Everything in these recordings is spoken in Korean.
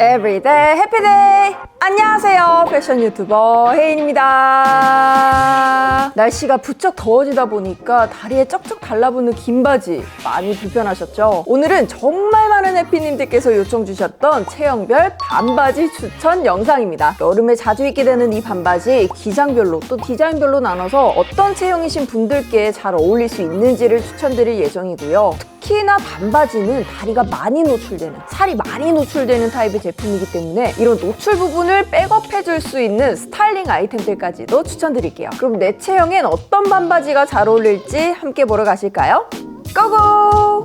Happy Day! 안녕하세요. 패션 유튜버 혜인입니다. 날씨가 부쩍 더워지다 보니까 다리에 쩍쩍 달라붙는 긴 바지 많이 불편하셨죠? 오늘은 정말 많은 해피님들께서 요청 주셨던 체형별 반바지 추천 영상입니다. 여름에 자주 입게 되는 이 반바지 기장별로 또 디자인별로 나눠서 어떤 체형이신 분들께 잘 어울릴 수 있는지를 추천드릴 예정이고요. 특히나 반바지는 다리가 많이 노출되는 살이 많이 노출되는 타입의 제품이기 때문에 이런 노출 부분을 백업해줄 수 있는 스타일링 아이템들까지도 추천드릴게요. 그럼 내 체형엔 어떤 반바지가 잘 어울릴지 함께 보러 가실까요? 고고!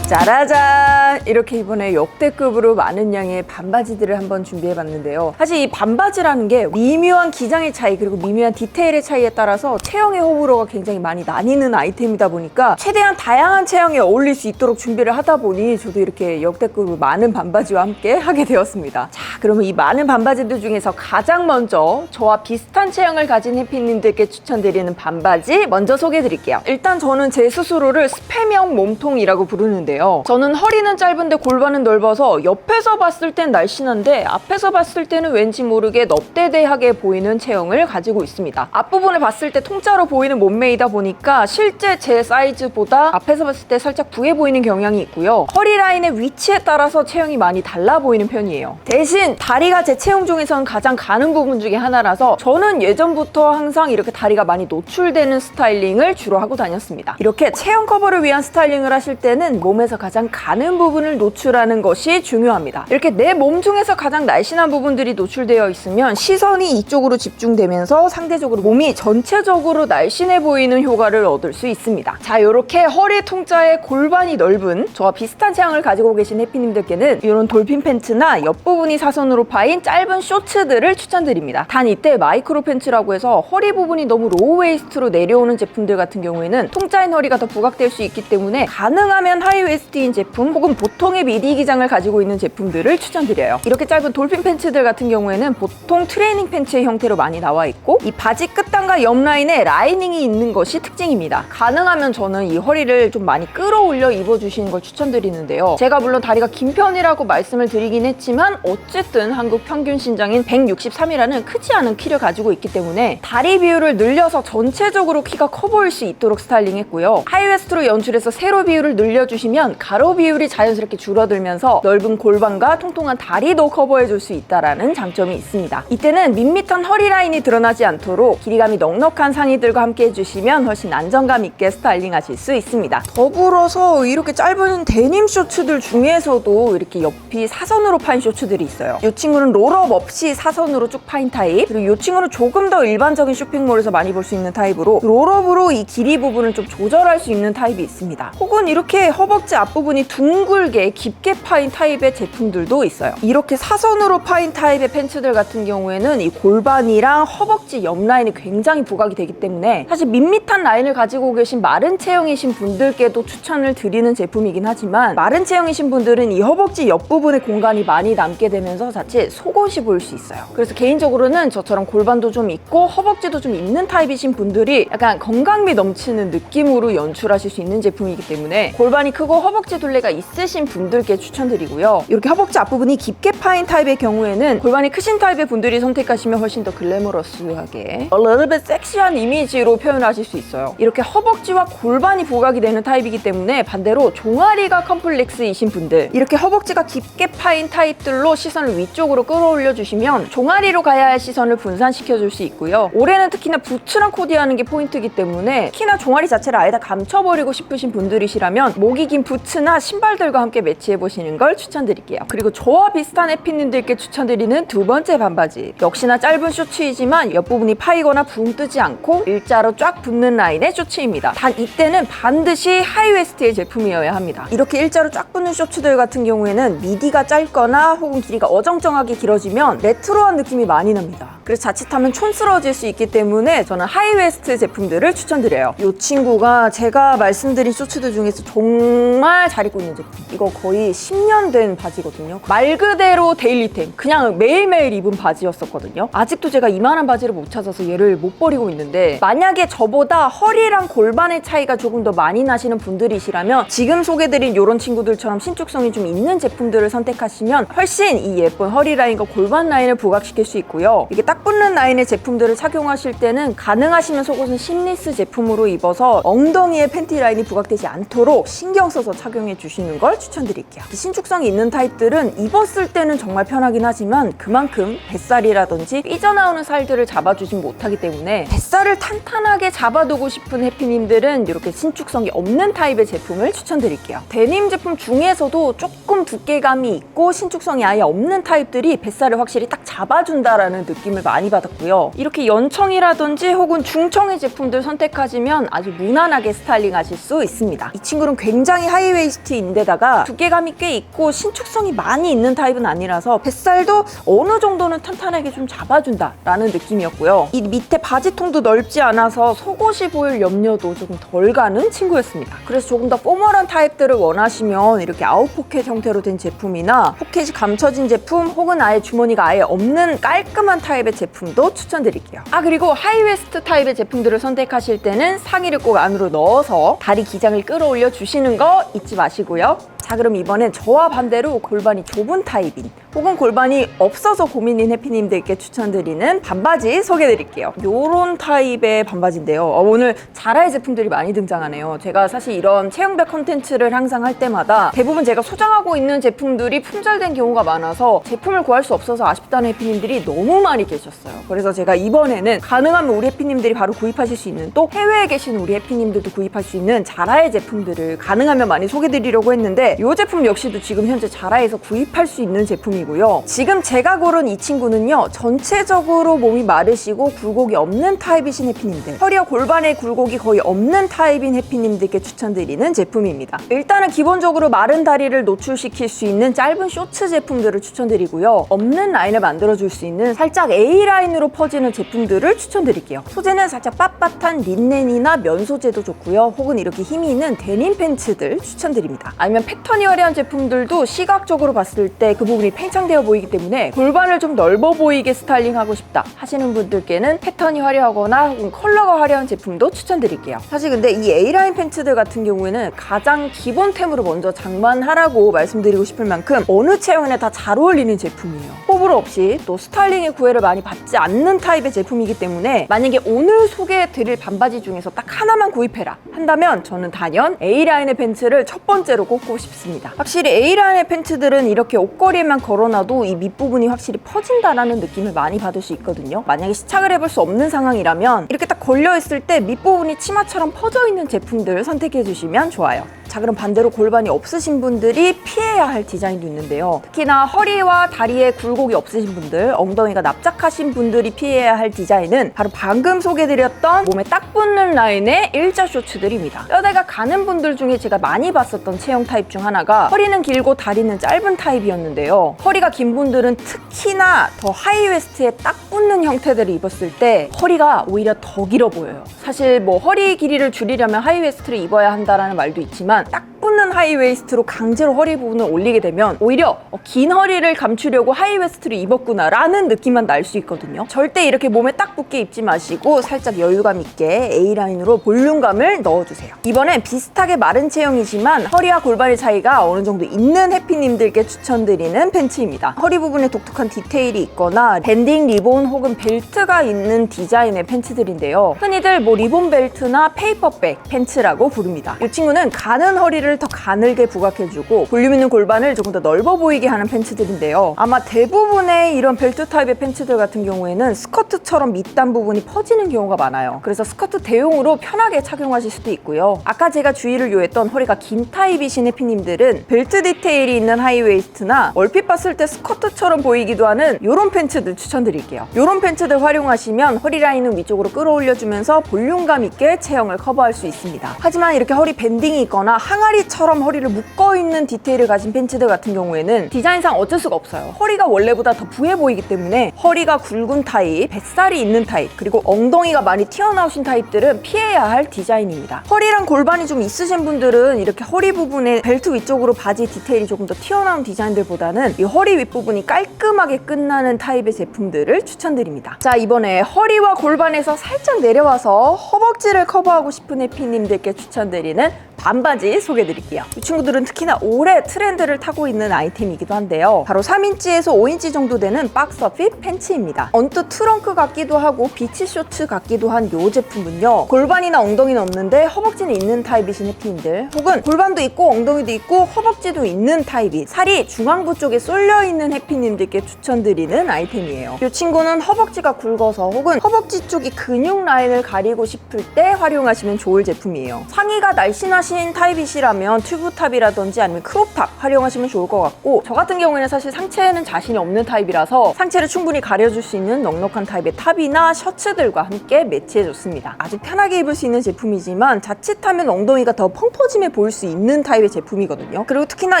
짜라잔! 이렇게 이번에 역대급으로 많은 양의 반바지들을 한번 준비해봤는데요. 사실 이 반바지라는 게 미묘한 기장의 차이 그리고 미묘한 디테일의 차이에 따라서 체형의 호불호가 굉장히 많이 나뉘는 아이템이다 보니까 최대한 다양한 체형에 어울릴 수 있도록 준비를 하다 보니 저도 이렇게 역대급으로 많은 반바지와 함께 하게 되었습니다. 자, 그러면 이 많은 반바지들 중에서 가장 먼저 저와 비슷한 체형을 가진 해피님들께 추천드리는 반바지 먼저 소개해드릴게요. 일단 저는 제 스스로를 스팸형 몸통이라고 부르는데요. 저는 허리는 짧은데 골반은 넓어서 옆에서 봤을 땐 날씬한데 앞에서 봤을 때는 왠지 모르게 넙대대하게 보이는 체형을 가지고 있습니다. 앞부분을 봤을 때 통짜로 보이는 몸매이다 보니까 실제 제 사이즈보다 앞에서 봤을 때 살짝 부해 보이는 경향이 있고요. 허리 라인의 위치에 따라서 체형이 많이 달라 보이는 편이에요. 대신 다리가 제 체형 중에서는 가장 가는 부분 중에 하나라서 저는 예전부터 항상 이렇게 다리가 많이 노출되는 스타일링을 주로 하고 다녔습니다. 이렇게 체형 커버를 위한 스타일링을 하실 때는 몸에서 가장 가는 부분 을 노출하는 것이 중요합니다. 이렇게 내 몸 중에서 가장 날씬한 부분들이 노출되어 있으면 시선이 이쪽으로 집중되면서 상대적으로 몸이 전체적으로 날씬해 보이는 효과를 얻을 수 있습니다. 자, 이렇게 허리 통짜의 골반이 넓은 저와 비슷한 체형을 가지고 계신 해피님들께는 이런 돌핀 팬츠나 옆부분이 사선으로 파인 짧은 쇼츠들을 추천드립니다. 단 이때 마이크로 팬츠라고 해서 허리 부분이 너무 로우 웨이스트로 내려오는 제품들 같은 경우에는 통짜인 허리가 더 부각될 수 있기 때문에 가능하면 하이 웨스트인 제품 혹은 보통의 미디 기장을 가지고 있는 제품들을 추천드려요. 이렇게 짧은 돌핀 팬츠들 같은 경우에는 보통 트레이닝 팬츠의 형태로 많이 나와 있고 이 바지 끝단과 옆 라인에 라이닝이 있는 것이 특징입니다. 가능하면 저는 이 허리를 좀 많이 끌어올려 입어주시는 걸 추천드리는데요. 제가 물론 다리가 긴 편이라고 말씀을 드리긴 했지만 어쨌든 한국 평균 신장인 163이라는 크지 않은 키를 가지고 있기 때문에 다리 비율을 늘려서 전체적으로 키가 커 보일 수 있도록 스타일링했고요. 하이웨스트로 연출해서 세로 비율을 늘려주시면 가로 비율이 자연 스럽게 줄어들면서 넓은 골반과 통통한 다리도 커버해줄 수 있다라는 장점이 있습니다. 이때는 밋밋한 허리 라인이 드러나지 않도록 길이감이 넉넉한 상의들과 함께 해주시면 훨씬 안정감 있게 스타일링하실 수 있습니다. 더불어서 이렇게 짧은 데님 쇼츠들 중에서도 이렇게 옆이 사선으로 파인 쇼츠들이 있어요. 이 친구는 롤업 없이 사선으로 쭉 파인 타입 그리고 이 친구는 조금 더 일반적인 쇼핑몰에서 많이 볼 수 있는 타입으로 롤업으로 이 길이 부분을 좀 조절할 수 있는 타입이 있습니다. 혹은 이렇게 허벅지 앞부분이 둥글 게 깊게 파인 타입의 제품들도 있어요. 이렇게 사선으로 파인 타입의 팬츠들 같은 경우에는 이 골반이랑 허벅지 옆 라인이 굉장히 부각이 되기 때문에 사실 밋밋한 라인을 가지고 계신 마른 체형이신 분들께도 추천을 드리는 제품이긴 하지만 마른 체형이신 분들은 이 허벅지 옆부분에 공간이 많이 남게 되면서 자칫 속옷이 보일 수 있어요. 그래서 개인적으로는 저처럼 골반도 좀 있고 허벅지도 좀 있는 타입이신 분들이 약간 건강미 넘치는 느낌으로 연출하실 수 있는 제품이기 때문에 골반이 크고 허벅지 둘레가 있 으신 분들께 추천드리고요. 이렇게 허벅지 앞부분이 깊게 파인 타입의 경우에는 골반이 크신 타입의 분들이 선택하시면 훨씬 더 글래머러스하게 a little bit 섹시한 이미지로 표현하실 수 있어요. 이렇게 허벅지와 골반이 부각이 되는 타입이기 때문에 반대로 종아리가 컴플렉스이신 분들 이렇게 허벅지가 깊게 파인 타입들로 시선을 위쪽으로 끌어올려 주시면 종아리로 가야 할 시선을 분산시켜 줄 수 있고요. 올해는 특히나 부츠랑 코디하는 게 포인트이기 때문에 특히나 종아리 자체를 아예 다 감춰버리고 싶으신 분들이시라면 목이 긴 부츠나 신발 들과 함께 매치해 보시는 걸 추천드릴게요. 그리고 저와 비슷한 해피님들께 추천드리는 두 번째 반바지 역시나 짧은 쇼츠이지만 옆부분이 파이거나 붕 뜨지 않고 일자로 쫙 붙는 라인의 쇼츠입니다. 단 이때는 반드시 하이웨스트의 제품이어야 합니다. 이렇게 일자로 쫙 붙는 쇼츠들 같은 경우에는 미디가 짧거나 혹은 길이가 어정쩡하게 길어지면 레트로한 느낌이 많이 납니다. 그래서 자칫하면 촌스러워질 수 있기 때문에 저는 하이웨스트 제품들을 추천드려요. 이 친구가 제가 말씀드린 쇼츠들 중에서 정말 잘 입고 있는 제품. 이거 거의 10년 된 바지거든요. 말 그대로 데일리템. 그냥 매일매일 입은 바지였었거든요. 아직도 제가 이만한 바지를 못 찾아서 얘를 못 버리고 있는데 만약에 저보다 허리랑 골반의 차이가 조금 더 많이 나시는 분들이시라면 지금 소개드린 이런 친구들처럼 신축성이 좀 있는 제품들을 선택하시면 훨씬 이 예쁜 허리 라인과 골반 라인을 부각시킬 수 있고요. 이게 딱 붙는 라인의 제품들을 착용하실 때는 가능하시면 속옷은 심리스 제품으로 입어서 엉덩이에 팬티 라인이 부각되지 않도록 신경 써서 착용해 주시는 걸 추천드릴게요. 신축성이 있는 타입들은 입었을 때는 정말 편하긴 하지만 그만큼 뱃살이라든지 삐져나오는 살들을 잡아주진 못하기 때문에 뱃살을 탄탄하게 잡아두고 싶은 해피님들은 이렇게 신축성이 없는 타입의 제품을 추천드릴게요. 데님 제품 중에서도 조금 두께감이 있고 신축성이 아예 없는 타입들이 뱃살을 확실히 딱 잡아준다라는 느낌을 많이 받았고요. 이렇게 연청이라든지 혹은 중청의 제품들 선택하시면 아주 무난하게 스타일링 하실 수 있습니다. 이 친구는 굉장히 하이웨이스트인데다가 두께감이 꽤 있고 신축성이 많이 있는 타입은 아니라서 뱃살도 어느 정도는 탄탄하게 좀 잡아준다라는 느낌이었고요. 이 밑에 바지통도 넓지 않아서 속옷이 보일 염려도 조금 덜 가는 친구였습니다. 그래서 조금 더 포멀한 타입들을 원하시면 이렇게 아웃포켓 형태로 된 제품이나 포켓이 감춰진 제품 혹은 아예 주머니가 아예 없는 깔끔한 타입의 제품도 추천드릴게요. 아 그리고 하이웨스트 타입의 제품들을 선택하실 때는 상의를 꼭 안으로 넣어서 다리 기장을 끌어올려 주시는 거 잊지 마시고요. 자 그럼 이번엔 저와 반대로 골반이 좁은 타입인 혹은 골반이 없어서 고민인 해피님들께 추천드리는 반바지 소개해드릴게요. 요런 타입의 반바지인데요. 어, 오늘 자라의 제품들이 많이 등장하네요. 제가 사실 이런 체형별 컨텐츠를 항상 할 때마다 대부분 제가 소장하고 있는 제품들이 품절된 경우가 많아서 제품을 구할 수 없어서 아쉽다는 해피님들이 너무 많이 계셨어요. 그래서 제가 이번에는 가능하면 우리 해피님들이 바로 구입하실 수 있는 또 해외에 계신 우리 해피님들도 구입할 수 있는 자라의 제품들을 가능하면 많이 소개드리려고 했는데 이 제품 역시도 지금 현재 자라에서 구입할 수 있는 제품이고요. 지금 제가 고른 이 친구는요. 전체적으로 몸이 마르시고 굴곡이 없는 타입이신 해피님들 허리와 골반의 굴곡이 거의 없는 타입인 해피님들께 추천드리는 제품입니다. 일단은 기본적으로 마른 다리를 노출시킬 수 있는 짧은 쇼츠 제품들을 추천드리고요. 없는 라인을 만들어줄 수 있는 살짝 A라인으로 퍼지는 제품들을 추천드릴게요. 소재는 살짝 빳빳한 린넨이나 면 소재도 좋고요. 혹은 이렇게 힘이 있는 데님 팬츠들 추천드립니다. 아니면 패턴이 화려한 제품들도 시각적으로 봤을 때 그 부분이 팽창되어 보이기 때문에 골반을 좀 넓어 보이게 스타일링하고 싶다 하시는 분들께는 패턴이 화려하거나 컬러가 화려한 제품도 추천드릴게요. 사실 근데 이 A라인 팬츠들 같은 경우에는 가장 기본템으로 먼저 장만하라고 말씀드리고 싶을 만큼 어느 체형에 다 잘 어울리는 제품이에요. 호불호 없이 또 스타일링의 구애를 많이 받지 않는 타입의 제품이기 때문에 만약에 오늘 소개해드릴 반바지 중에서 딱 하나만 구입해라 한다면 저는 단연 A라인의 팬츠를 첫 번째로 꼽고 싶습니다. 확실히 A라인의 팬츠들은 이렇게 옷걸이에만 걸어놔도 이 밑부분이 확실히 퍼진다라는 느낌을 많이 받을 수 있거든요. 만약에 시착을 해볼 수 없는 상황이라면 이렇게 딱 걸려있을 때 밑부분이 치마처럼 퍼져 있는 제품들 선택해 주시면 좋아요. 자 그럼 반대로 골반이 없으신 분들이 피해야 할 디자인도 있는데요. 특히나 허리와 다리에 굴곡이 없으신 분들, 엉덩이가 납작하신 분들이 피해야 할 디자인은 바로 방금 소개드렸던 몸에 딱 붙는 라인의 일자 쇼츠들입니다. 뼈대가 가는 분들 중에 제가 많이 봤었던 체형 타입 중 하나가 허리는 길고 다리는 짧은 타입이었는데요. 허리가 긴 분들은 특히나 더 하이웨스트에 딱 붙는 형태들을 입었을 때 허리가 오히려 더 길어 보여요. 사실 뭐 허리 길이를 줄이려면 하이웨스트를 입어야 한다라는 말도 있지만 딱 붙는 하이웨이스트로 강제로 허리 부분을 올리게 되면 오히려 어, 긴 허리를 감추려고 하이웨스트를 입었구나라는 느낌만 날 수 있거든요. 절대 이렇게 몸에 딱 붙게 입지 마시고 살짝 여유감 있게 A라인으로 볼륨감을 넣어주세요. 이번엔 비슷하게 마른 체형이지만 허리와 골반의 차이 가 어느 정도 있는 해피님들께 추천드리는 팬츠입니다. 허리 부분에 독특한 디테일이 있거나 밴딩 리본 혹은 벨트가 있는 디자인의 팬츠들인데요. 흔히들 뭐 리본 벨트나 페이퍼백 팬츠라고 부릅니다. 이 친구는 가는 허리를 더 가늘게 부각해주고 볼륨 있는 골반을 조금 더 넓어 보이게 하는 팬츠들인데요. 아마 대부분의 이런 벨트 타입의 팬츠들 같은 경우에는 스커트처럼 밑단 부분이 퍼지는 경우가 많아요. 그래서 스커트 대용으로 편하게 착용하실 수도 있고요. 아까 제가 주의를 요했던 허리가 긴 타입이신 해피님 들은 벨트 디테일이 있는 하이웨이스트나 얼핏 봤을 때 스커트처럼 보이기도 하는 이런 팬츠들 추천드릴게요. 이런 팬츠들 활용하시면 허리 라인은 위쪽으로 끌어올려주면서 볼륨감 있게 체형을 커버할 수 있습니다. 하지만 이렇게 허리 밴딩이 있거나 항아리 반바지처럼 허리를 묶어 입는 디테일을 가진 팬츠들 같은 경우에는 디자인상 어쩔 수가 없어요. 허리가 원래보다 더 부해 보이기 때문에 허리가 굵은 타입, 뱃살이 있는 타입, 그리고 엉덩이가 많이 튀어나오신 타입들은 피해야 할 디자인입니다. 허리랑 골반이 좀 있으신 분들은 이렇게 허리 부분에 벨트 위쪽으로 바지 디테일이 조금 더 튀어나온 디자인들보다는 이 허리 윗부분이 깔끔하게 끝나는 타입의 제품들을 추천드립니다. 자, 이번에 허리와 골반에서 살짝 내려와서 허벅지를 커버하고 싶은 해피님들께 추천드리는 반바지 소개해드릴게요. 이 친구들은 특히나 올해 트렌드를 타고 있는 아이템이기도 한데요. 바로 3인치에서 5인치 정도 되는 박서핏 팬츠입니다. 언뜻 트렁크 같기도 하고 비치 쇼츠 같기도 한 이 제품은요. 골반이나 엉덩이는 없는데 허벅지는 있는 타입이신 해피님들 혹은 골반도 있고 엉덩이도 있고 허벅지도 있는 타입이 살이 중앙부 쪽에 쏠려 있는 해피님들께 추천드리는 아이템이에요. 이 친구는 허벅지가 굵어서 혹은 허벅지 쪽이 근육 라인을 가리고 싶을 때 활용하시면 좋을 제품이에요. 상의가 날씬하신 타입이시라면 튜브탑이라든지 아니면 크롭탑 활용하시면 좋을 것 같고 저 같은 경우에는 사실 상체에는 자신이 없는 타입이라서 상체를 충분히 가려줄 수 있는 넉넉한 타입의 탑이나 셔츠들과 함께 매치해줬습니다. 아주 편하게 입을 수 있는 제품이지만 자칫하면 엉덩이가 더 펑퍼짐해 보일 수 있는 타입의 제품이 거든요. 그리고 특히나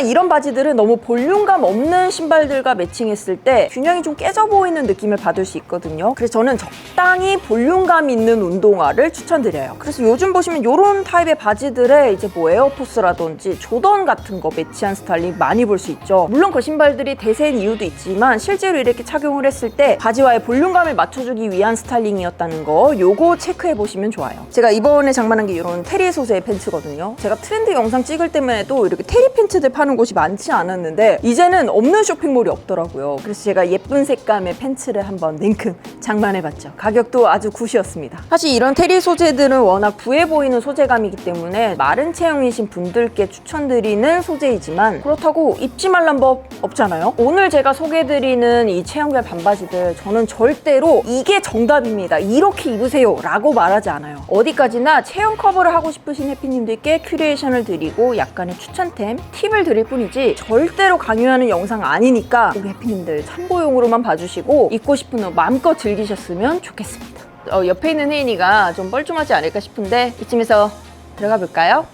이런 바지들은 너무 볼륨감 없는 신발들과 매칭했을 때 균형이 좀 깨져 보이는 느낌을 받을 수 있거든요. 그래서 저는 적당히 볼륨감 있는 운동화를 추천드려요. 그래서 요즘 보시면 이런 타입의 바지들에 이제 뭐 에어포스라든지 조던 같은 거 매치한 스타일링 많이 볼 수 있죠. 물론 그 신발들이 대세인 이유도 있지만 실제로 이렇게 착용을 했을 때 바지와의 볼륨감을 맞춰주기 위한 스타일링이었다는 거 요거 체크해 보시면 좋아요. 제가 이번에 장만한 게 이런 테리 소재의 팬츠거든요. 제가 트렌드 영상 찍을 때만 해도 이렇게 테리 팬츠들 파는 곳이 많지 않았는데 이제는 없는 쇼핑몰이 없더라고요. 그래서 제가 예쁜 색감의 팬츠를 한번 냉큼 장만해봤죠. 가격도 아주 굿이었습니다. 사실 이런 테리 소재들은 워낙 부해 보이는 소재감이기 때문에 마른 체형이신 분들께 추천드리는 소재이지만 그렇다고 입지 말란 법 없잖아요. 오늘 제가 소개해드리는 이 체형별 반바지들 저는 절대로 이게 정답입니다. 이렇게 입으세요 라고 말하지 않아요. 어디까지나 체형 커버를 하고 싶으신 해피님들께 큐레이션을 드리고 약간의 추천 템, 팁을 드릴 뿐이지 절대로 강요하는 영상 아니니까 우리 해피님들 참고용으로만 봐주시고 입고 싶은 옷 마음껏 즐기셨으면 좋겠습니다. 어, 옆에 있는 혜인이가 좀 뻘쭘하지 않을까 싶은데 이쯤에서 들어가 볼까요?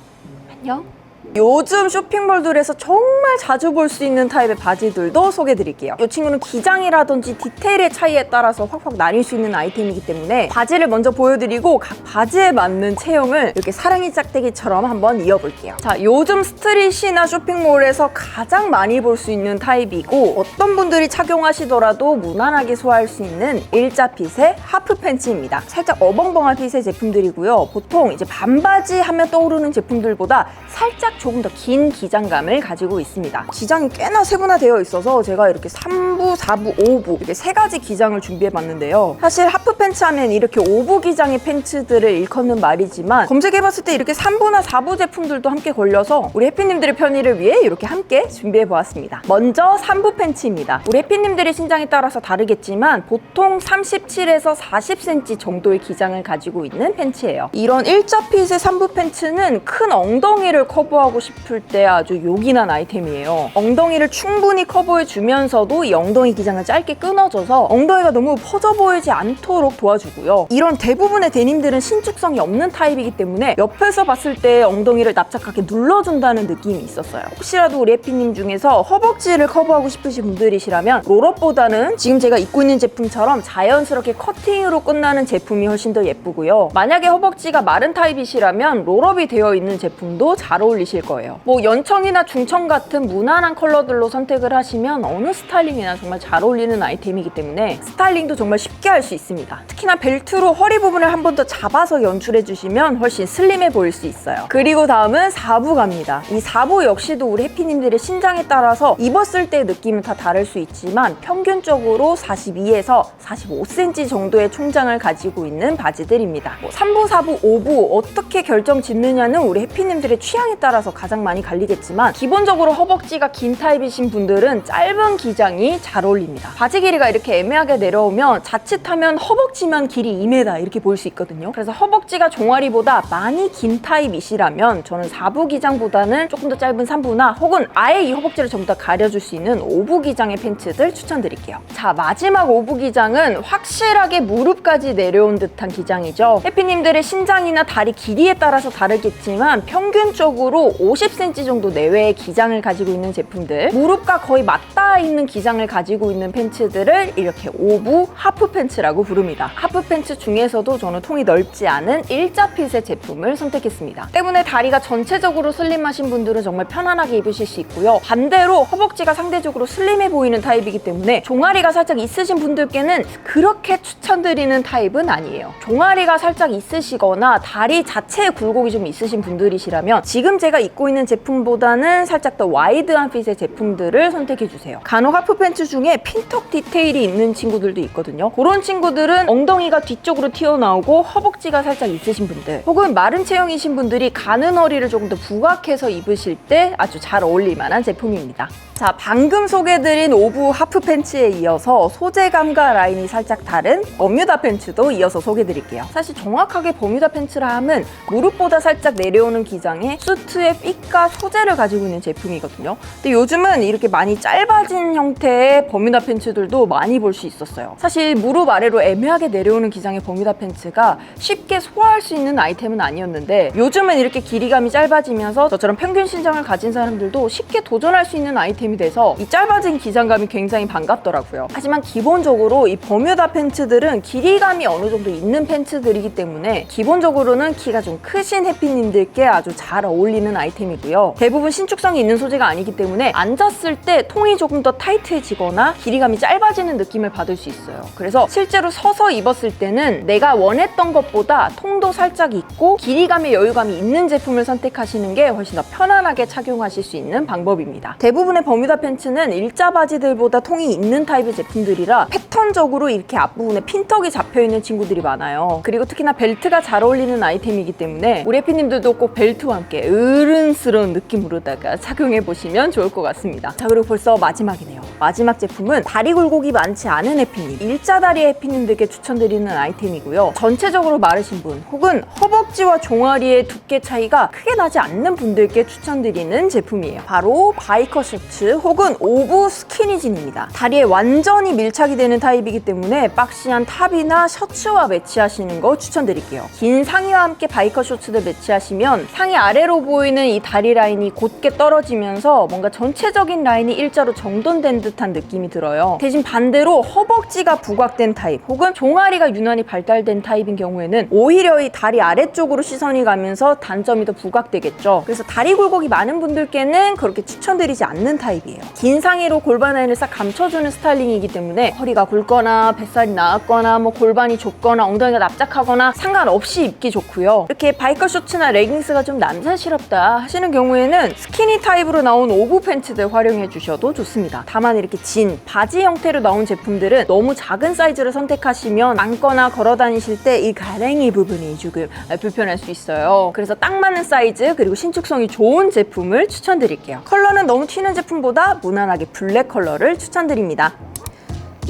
안녕. 요즘 쇼핑몰들에서 정말 자주 볼 수 있는 타입의 바지들도 소개해드릴게요. 이 친구는 기장이라든지 디테일의 차이에 따라서 확확 나뉠 수 있는 아이템이기 때문에 바지를 먼저 보여드리고 각 바지에 맞는 체형을 이렇게 사랑이 짝대기처럼 한번 이어볼게요. 자, 요즘 스트릿이나 쇼핑몰에서 가장 많이 볼 수 있는 타입이고 어떤 분들이 착용하시더라도 무난하게 소화할 수 있는 일자 핏의 하프 팬츠입니다. 살짝 어벙벙한 핏의 제품들이고요. 보통 이제 반바지 하면 떠오르는 제품들보다 살짝 조금 더 긴 기장감을 가지고 있습니다. 기장이 꽤나 세분화되어 있어서 제가 이렇게 3부, 4부, 5부 이렇게 세 가지 기장을 준비해 봤는데요. 사실 하프 팬츠 하면 이렇게 5부 기장의 팬츠들을 일컫는 말이지만 검색해 봤을 때 이렇게 3부나 4부 제품들도 함께 걸려서 우리 해피님들의 편의를 위해 이렇게 함께 준비해 보았습니다. 먼저 3부 팬츠입니다. 우리 해피님들의 신장에 따라서 다르겠지만 보통 37에서 40cm 정도의 기장을 가지고 있는 팬츠예요. 이런 일자 핏의 3부 팬츠는 큰 엉덩이를 커버하고 싶을 때 아주 요긴한 아이템이에요. 엉덩이를 충분히 커버해 주면서도 이 엉덩이 기장을 짧게 끊어줘서 엉덩이가 너무 퍼져 보이지 않도록 도와주고요. 이런 대부분의 데님들은 신축성이 없는 타입이기 때문에 옆에서 봤을 때 엉덩이를 납작하게 눌러준다는 느낌이 있었어요. 혹시라도 우리 해피님 중에서 허벅지를 커버하고 싶으신 분들이시라면 롤업보다는 지금 제가 입고 있는 제품처럼 자연스럽게 커팅으로 끝나는 제품이 훨씬 더 예쁘고요. 만약에 허벅지가 마른 타입이시라면 롤업이 되어 있는 제품도 잘 어울리실 거예요. 뭐 연청이나 중청 같은 무난한 컬러들로 선택을 하시면 어느 스타일링이나 정말 잘 어울리는 아이템이기 때문에 스타일링도 정말 쉽게 할 수 있습니다. 특히나 벨트로 허리 부분을 한 번 더 잡아서 연출해 주시면 훨씬 슬림해 보일 수 있어요. 그리고 다음은 4부 갑니다. 이 4부 역시도 우리 해피님들의 신장에 따라서 입었을 때의 느낌은 다 다를 수 있지만 평균적으로 42에서 45cm 정도의 총장을 가지고 있는 바지들입니다. 뭐 3부, 4부, 5부 어떻게 결정 짓느냐는 우리 해피님들의 취향에 따라서 가장 많이 갈리겠지만 기본적으로 허벅지가 긴 타입이신 분들은 짧은 기장이 잘 어울립니다. 바지 길이가 이렇게 애매하게 내려오면 자칫하면 허벅지만 길이 2m 이렇게 보일 수 있거든요. 그래서 허벅지가 종아리보다 많이 긴 타입이시라면 저는 4부 기장보다는 조금 더 짧은 3부나 혹은 아예 이 허벅지를 전부 다 가려줄 수 있는 5부 기장의 팬츠들 추천드릴게요. 자 마지막 5부 기장은 확실하게 무릎까지 내려온 듯한 기장이죠. 해피님들의 신장이나 다리 길이에 따라서 다르겠지만 평균적으로 50cm 정도 내외의 기장을 가지고 있는 제품들 무릎과 거의 맞닿아 있는 기장을 가지고 있는 팬츠들을 이렇게 오부 하프 팬츠라고 부릅니다. 하프 팬츠 중에서도 저는 통이 넓지 않은 일자 핏의 제품을 선택했습니다. 때문에 다리가 전체적으로 슬림하신 분들은 정말 편안하게 입으실 수 있고요. 반대로 허벅지가 상대적으로 슬림해 보이는 타입이기 때문에 종아리가 살짝 있으신 분들께는 그렇게 추천드리는 타입은 아니에요. 종아리가 살짝 있으시거나 다리 자체에 굴곡이 좀 있으신 분들이시라면 지금 제가 입고 있는 제품보다는 살짝 더 와이드한 핏의 제품들을 선택해 주세요. 간혹 하프 팬츠 중에 핀턱 디테일이 있는 친구들도 있거든요. 그런 친구들은 엉덩이가 뒤쪽으로 튀어나오고 허벅지가 살짝 있으신 분들 혹은 마른 체형이신 분들이 가는 허리를 조금 더 부각해서 입으실 때 아주 잘 어울릴 만한 제품입니다. 자, 방금 소개드린 오브 하프 팬츠에 이어서 소재감과 라인이 살짝 다른 버뮤다 팬츠도 이어서 소개드릴게요. 사실 정확하게 버뮤다 팬츠라 함은 무릎보다 살짝 내려오는 기장에 수트의 핏과 소재를 가지고 있는 제품이거든요. 근데 요즘은 이렇게 많이 짧아진 형태의 버뮤다 팬츠들도 많이 볼 수 있었어요. 사실 무릎 아래로 애매하게 내려오는 기장의 버뮤다 팬츠가 쉽게 소화할 수 있는 아이템은 아니었는데 요즘은 이렇게 길이감이 짧아지면서 저처럼 평균 신장을 가진 사람들도 쉽게 도전할 수 있는 아이템이 돼서 이 짧아진 기장감이 굉장히 반갑더라고요. 하지만 기본적으로 이 버뮤다 팬츠들은 길이감이 어느 정도 있는 팬츠들이기 때문에 기본적으로는 키가 좀 크신 해피님들께 아주 잘 어울리는 아이템이고요. 대부분 신축성이 있는 소재가 아니기 때문에 앉았을 때 통이 조금 더 타이트해지거나 길이감이 짧아지는 느낌을 받을 수 있어요. 그래서 실제로 서서 입었을 때는 내가 원했던 것보다 통도 살짝 있고 길이감의 여유감이 있는 제품을 선택하시는 게 훨씬 더 편안하게 착용하실 수 있는 방법입니다. 대부분의 버뮤다 팬츠는 일자 바지들보다 통이 있는 타입의 제품들이라 패턴적으로 이렇게 앞부분에 핀턱이 잡혀 있는 친구들이 많아요. 그리고 특히나 벨트가 잘 어울리는 아이템이기 때문에 우리 해피님들도 꼭 벨트와 함께 어른스러운 느낌으로다가 착용해 보시면 좋을 것 같습니다. 자 그리고 벌써 마지막이네요. 마지막 제품은 다리 굴곡이 많지 않은 해피님, 일자 다리 해피님들께 추천드리는 아이템이고요. 전체적으로 마르신 분 혹은 허벅지와 종아리의 두께 차이가 크게 나지 않는 분들께 추천드리는 제품이에요. 바로 바이커 셔츠 혹은 오브 스키니진입니다. 다리에 완전히 밀착이 되는 타입이기 때문에 박시한 탑이나 셔츠와 매치하시는 거 추천드릴게요. 긴 상의와 함께 바이커 셔츠를 매치하시면 상의 아래로 보이는 이 다리 라인이 곧게 떨어지면서 뭔가 전체적인 라인이 일자로 정돈된 듯한 느낌이 들어요. 대신 반대로 허벅지가 부각된 타입 혹은 종아리가 유난히 발달된 타입인 경우에는 오히려 이 다리 아래쪽으로 시선이 가면서 단점이 더 부각되겠죠. 그래서 다리 굴곡이 많은 분들께는 그렇게 추천드리지 않는 타입이에요. 긴 상의로 골반 라인을 싹 감춰주는 스타일링이기 때문에 허리가 굵거나 뱃살이 나왔거나 뭐 골반이 좁거나 엉덩이가 납작하거나 상관없이 입기 좋고요. 이렇게 바이커 셔츠나 레깅스가 좀 남사스럽다 하시는 경우에는 스키니 타입으로 나온 오브 팬츠들 활용해 주셔도 좋습니다. 다만 이렇게 진 바지 형태로 나온 제품들은 너무 작은 사이즈를 선택하시면 앉거나 걸어 다니실 때 이 가랭이 부분이 조금 불편할 수 있어요. 그래서 딱 맞는 사이즈 그리고 신축성이 좋은 제품을 추천드릴게요. 컬러는 너무 튀는 제품보다 무난하게 블랙 컬러를 추천드립니다.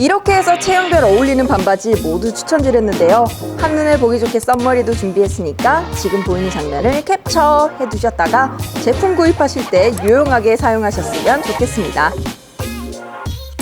이렇게 해서 체형별 어울리는 반바지 모두 추천드렸는데요. 한눈에 보기 좋게 썸머리도 준비했으니까 지금 보이는 장면을 캡처해 두셨다가 제품 구입하실 때 유용하게 사용하셨으면 좋겠습니다.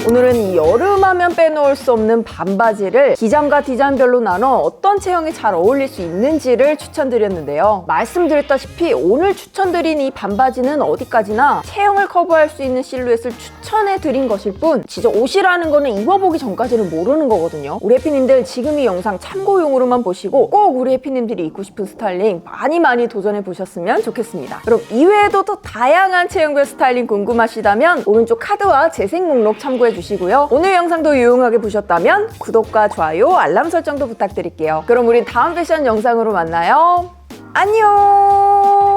오늘은 이 여름하면 빼놓을 수 없는 반바지를 기장과 디자인별로 나눠 어떤 체형에 잘 어울릴 수 있는지를 추천드렸는데요. 말씀드렸다시피 오늘 추천드린 이 반바지는 어디까지나 체형을 커버할 수 있는 실루엣을 추천해 드린 것일 뿐 진짜 옷이라는 거는 입어보기 전까지는 모르는 거거든요. 우리 해피님들 지금 이 영상 참고용으로만 보시고 꼭 우리 해피님들이 입고 싶은 스타일링 많이 많이 도전해 보셨으면 좋겠습니다. 그럼 이외에도 더 다양한 체형별 스타일링 궁금하시다면 오른쪽 카드와 재생 목록 참고해 주 시고요. 오늘 영상도 유용하게 보셨다면 구독과 좋아요, 알람 설정도 부탁드릴게요. 그럼 우리 다음 패션 영상으로 만나요. 안녕!